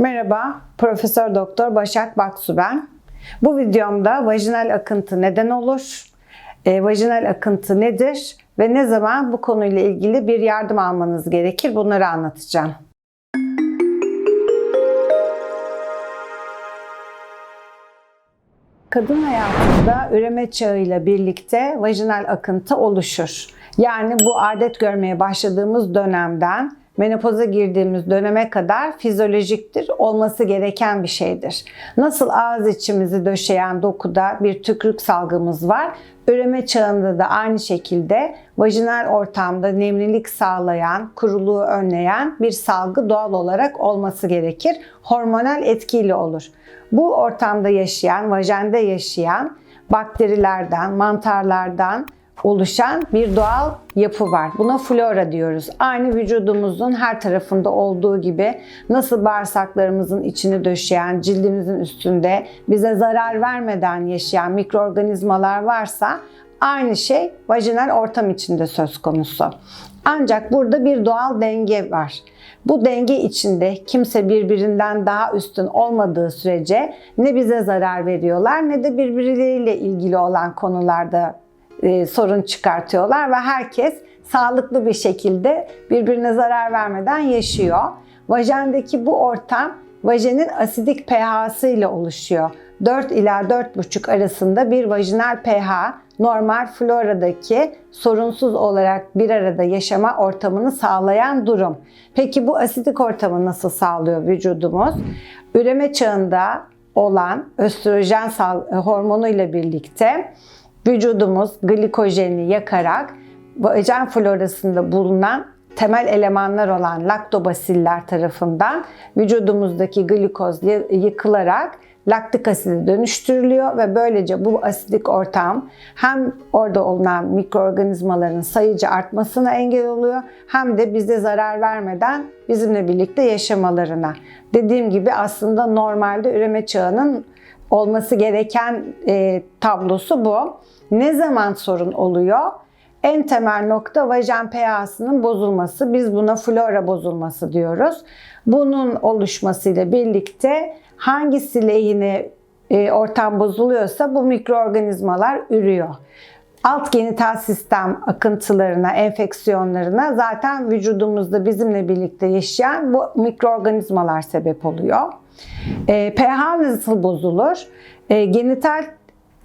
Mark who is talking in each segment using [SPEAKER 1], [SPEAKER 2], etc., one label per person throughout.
[SPEAKER 1] Merhaba, Profesör Doktor Başak Baksu ben. Bu videomda vajinal akıntı neden olur? E, vajinal akıntı nedir? Ve ne zaman bu konuyla ilgili bir yardım almanız gerekir? Bunları anlatacağım. Kadın hayatında üreme çağıyla birlikte vajinal akıntı oluşur. Yani bu adet görmeye başladığımız dönemden menopoza girdiğimiz döneme kadar fizyolojiktir, olması gereken bir şeydir. Nasıl ağız içimizi döşeyen dokuda bir tükrük salgımız var, üreme çağında da aynı şekilde vajinal ortamda nemlilik sağlayan, kuruluğu önleyen bir salgı doğal olarak olması gerekir. Hormonal etkiyle olur. Bu ortamda yaşayan, vajende yaşayan bakterilerden, mantarlardan, oluşan bir doğal yapı var. Buna flora diyoruz. Aynı vücudumuzun her tarafında olduğu gibi nasıl bağırsaklarımızın içini döşeyen, cildimizin üstünde bize zarar vermeden yaşayan mikroorganizmalar varsa aynı şey vajinal ortam içinde söz konusu. Ancak burada bir doğal denge var. Bu denge içinde kimse birbirinden daha üstün olmadığı sürece ne bize zarar veriyorlar ne de birbirleriyle ilgili olan konularda e, sorun çıkartıyorlar ve herkes sağlıklı bir şekilde birbirine zarar vermeden yaşıyor. Vajendeki bu ortam vajenin asidik pH'sı ile oluşuyor. 4 ila 4,5 arasında bir vajinal pH normal floradaki sorunsuz olarak bir arada yaşama ortamını sağlayan durum. Peki bu asidik ortamı nasıl sağlıyor vücudumuz? Üreme çağında olan östrojen hormonu ile birlikte vücudumuz glikojeni yakarak vajen florasında bulunan temel elemanlar olan laktobasiller tarafından vücudumuzdaki glikoz yıkılarak laktik aside dönüştürülüyor ve böylece bu asidik ortam hem orada olunan mikroorganizmaların sayıcı artmasına engel oluyor hem de bize zarar vermeden bizimle birlikte yaşamalarına. Dediğim gibi aslında normalde üreme çağının olması gereken e, tablosu bu. Ne zaman sorun oluyor? En temel nokta vajen pH'sının bozulması. Biz buna flora bozulması diyoruz. Bunun oluşmasıyla birlikte hangisi lehine e, ortam bozuluyorsa bu mikroorganizmalar ürüyor. Alt genital sistem akıntılarına, enfeksiyonlarına zaten vücudumuzda bizimle birlikte yaşayan bu mikroorganizmalar sebep oluyor. E, pH nasıl bozulur? E, genital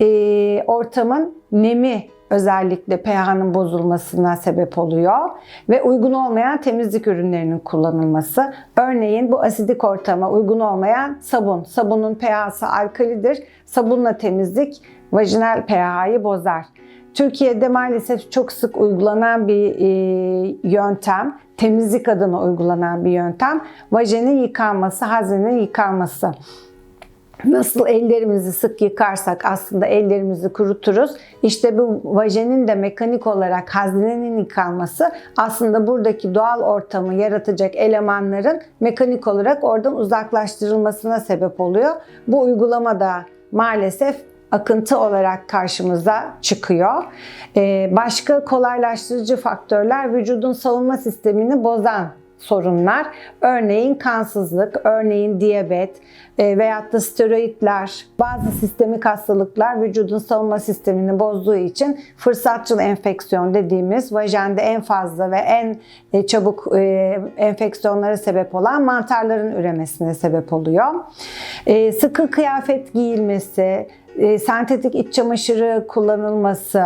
[SPEAKER 1] e, ortamın nemi özellikle pH'nın bozulmasına sebep oluyor ve uygun olmayan temizlik ürünlerinin kullanılması. Örneğin bu asidik ortama uygun olmayan sabun. Sabunun pH'sı alkalidir. Sabunla temizlik vajinal pH'yi bozar. Türkiye'de maalesef çok sık uygulanan bir e, yöntem, temizlik adına uygulanan bir yöntem, vajenin yıkanması, hazenin yıkanması. Nasıl ellerimizi sık yıkarsak aslında ellerimizi kuruturuz. İşte bu vajenin de mekanik olarak haznenin yıkanması aslında buradaki doğal ortamı yaratacak elemanların mekanik olarak oradan uzaklaştırılmasına sebep oluyor. Bu uygulama da maalesef akıntı olarak karşımıza çıkıyor. Ee, başka kolaylaştırıcı faktörler vücudun savunma sistemini bozan sorunlar. Örneğin kansızlık, örneğin diyabet e, veyahut da steroidler, bazı sistemik hastalıklar vücudun savunma sistemini bozduğu için fırsatçıl enfeksiyon dediğimiz vajende en fazla ve en e, çabuk e, enfeksiyonlara sebep olan mantarların üremesine sebep oluyor. E, sıkı kıyafet giyilmesi, e, sentetik iç çamaşırı kullanılması,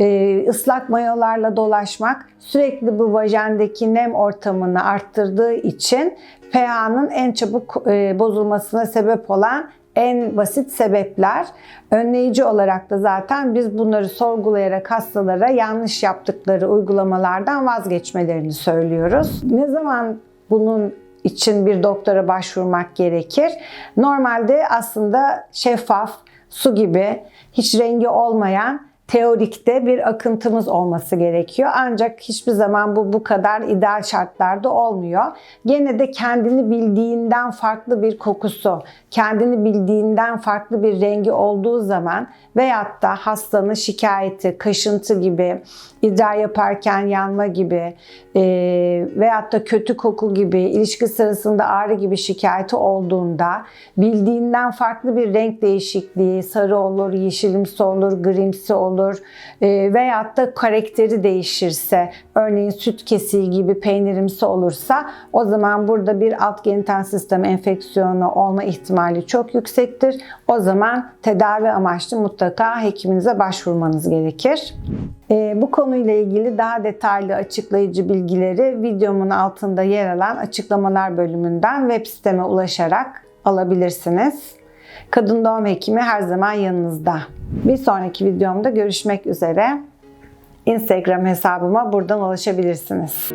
[SPEAKER 1] e, ıslak mayolarla dolaşmak sürekli bu vajendeki nem ortamını arttırdığı için pH'nın en çabuk e, bozulmasına sebep olan en basit sebepler. Önleyici olarak da zaten biz bunları sorgulayarak hastalara yanlış yaptıkları uygulamalardan vazgeçmelerini söylüyoruz. Ne zaman bunun için bir doktora başvurmak gerekir? Normalde aslında şeffaf, su gibi hiç rengi olmayan teorikte bir akıntımız olması gerekiyor. Ancak hiçbir zaman bu bu kadar ideal şartlarda olmuyor. Gene de kendini bildiğinden farklı bir kokusu, kendini bildiğinden farklı bir rengi olduğu zaman veyahut da hastanın şikayeti, kaşıntı gibi, idrar yaparken yanma gibi e, veyahut da kötü koku gibi, ilişki sırasında ağrı gibi şikayeti olduğunda bildiğinden farklı bir renk değişikliği, sarı olur, yeşilimsi olur, grimsi olur e, veyahut da karakteri değişirse, örneğin süt kesiği gibi peynirimsi olursa o zaman burada bir alt genital sistem enfeksiyonu olma ihtimali çok yüksektir. O zaman tedavi amaçlı mutlaka hekiminize başvurmanız gerekir. E, bu konuyla ilgili daha detaylı açıklayıcı bilgileri videomun altında yer alan açıklamalar bölümünden web siteme ulaşarak alabilirsiniz. Kadın doğum hekimi her zaman yanınızda. Bir sonraki videomda görüşmek üzere. Instagram hesabıma buradan ulaşabilirsiniz.